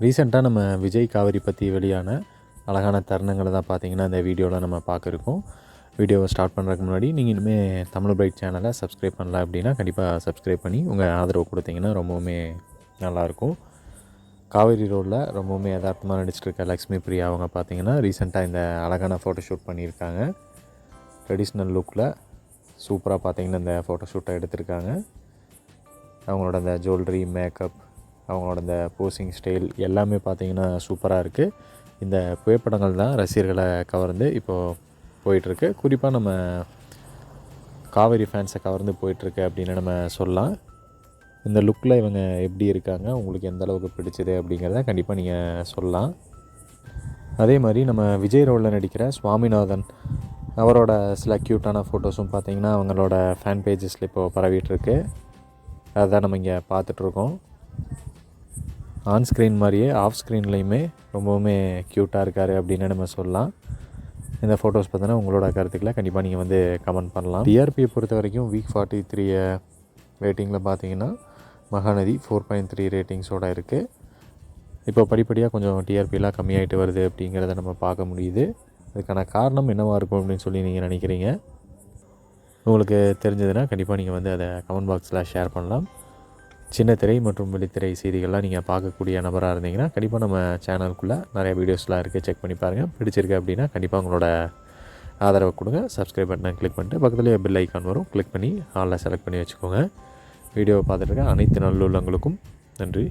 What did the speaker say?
ரீசெண்டாக நம்ம விஜய் காவேரி பற்றி வெளியான அழகான தருணங்களை தான் பார்த்தீங்கன்னா இந்த வீடியோவில் நம்ம பார்க்குறோம் வீடியோவை ஸ்டார்ட் பண்ணுறதுக்கு முன்னாடி நீங்கள் இனிமேல் தமிழ் பிரைட் சேனலை சப்ஸ்கிரைப் பண்ணல அப்படின்னா கண்டிப்பாக சப்ஸ்கிரைப் பண்ணி உங்கள் ஆதரவு கொடுத்தீங்கன்னா ரொம்பவுமே நல்லாயிருக்கும் காவேரி ரோடில் ரொம்பவுமே யதார்த்தமாக நடிச்சிட்டு இருக்க லக்ஷ்மி பிரியா அவங்க பார்த்தீங்கன்னா ரீசெண்டாக இந்த அழகான ஃபோட்டோ ஷூட் பண்ணியிருக்காங்க. ட்ரெடிஷ்னல் லுக்கில் சூப்பராக பார்த்தீங்கன்னா இந்த ஃபோட்டோ ஷூட்டை எடுத்திருக்காங்க. அவங்களோட இந்த ஜுவல்லரி மேக்கப் அவங்களோட இந்த போசிங் ஸ்டைல் எல்லாமே பார்த்தீங்கன்னா சூப்பராக இருக்குது இந்த புகைப்படங்கள் தான் ரசிகர்களை கவர்ந்து இப்போது போயிட்டுருக்கு. குறிப்பாக நம்ம காவேரி ஃபேன்ஸை கவர்ந்து போயிட்டுருக்கு அப்படின்னு நம்ம சொல்லலாம். இந்த லுக்கில் இவங்க எப்படி இருக்காங்க உங்களுக்கு எந்த அளவுக்கு பிடிச்சது அப்படிங்கிறத கண்டிப்பாக நீங்கள் சொல்லலாம். அதே மாதிரி நம்ம விஜய் ரோலில் நடிக்கிற சுவாமிநாதன் அவரோட சில க்யூட்டான ஃபோட்டோஸும் பார்த்தீங்கன்னா அவங்களோட ஃபேன் பேஜஸில் இப்போது பரவிட்டுருக்கு. அதுதான் நம்ம இங்கே பார்த்துட்ருக்கோம் ஆன் ஸ்க்ரீன் மாதிரியே ஆஃப் ஸ்க்ரீன்லேயுமே ரொம்பவுமே க்யூட்டாக இருக்கார் அப்படின்னு நம்ம சொல்லலாம். இந்த ஃபோட்டோஸ் பார்த்தோன்னா உங்களோட கருத்துக்களை கண்டிப்பாக நீங்கள் வந்து கமெண்ட் பண்ணலாம். டிஆர்பியை பொறுத்த வரைக்கும் வீக் ஃபார்ட்டி த்ரீ ரேட்டிங்கில் பார்த்தீங்கன்னா மகாநதி ஃபோர் பாயிண்ட் த்ரீ ரேட்டிங்ஸோடு இருக்குது இப்போ படிப்படியாக கொஞ்சம் டிஆர்பிலாம் கம்மியாயிட்டு வருது அப்படிங்கிறத நம்ம பார்க்க முடியுது. அதுக்கான காரணம் என்னவாக இருக்கும் அப்படின்னு சொல்லி நீங்கள் நினைக்கிறீங்க? உங்களுக்கு தெரிஞ்சதுன்னா கண்டிப்பாக நீங்கள் வந்து அதை கமெண்ட் பாக்ஸில் ஷேர் பண்ணலாம். சின்ன திரை மற்றும் வெளித்திரை செய்திகள்லாம் நீங்கள் பார்க்கக்கூடிய நபராக இருந்தீங்கன்னா கண்டிப்பாக நம்ம சேனலுக்குள்ளே நிறைய வீடியோஸ்லாம் இருக்குது செக் பண்ணி பாருங்கள் பிடிச்சிருக்கு அப்படின்னா கண்டிப்பாக உங்களோட ஆதரவை கொடுங்க. சப்ஸ்கிரைப் பட்டனை கிளிக் பண்ணிட்டு பக்கத்துலேயே பெல் ஐக்கான் வரும். கிளிக் பண்ணி ஆளில் செலக்ட் பண்ணி வச்சுக்கோங்க. வீடியோவை பார்த்துட்டு இருக்க அனைத்து நல்லுள்ளங்களுக்கும் நன்றி.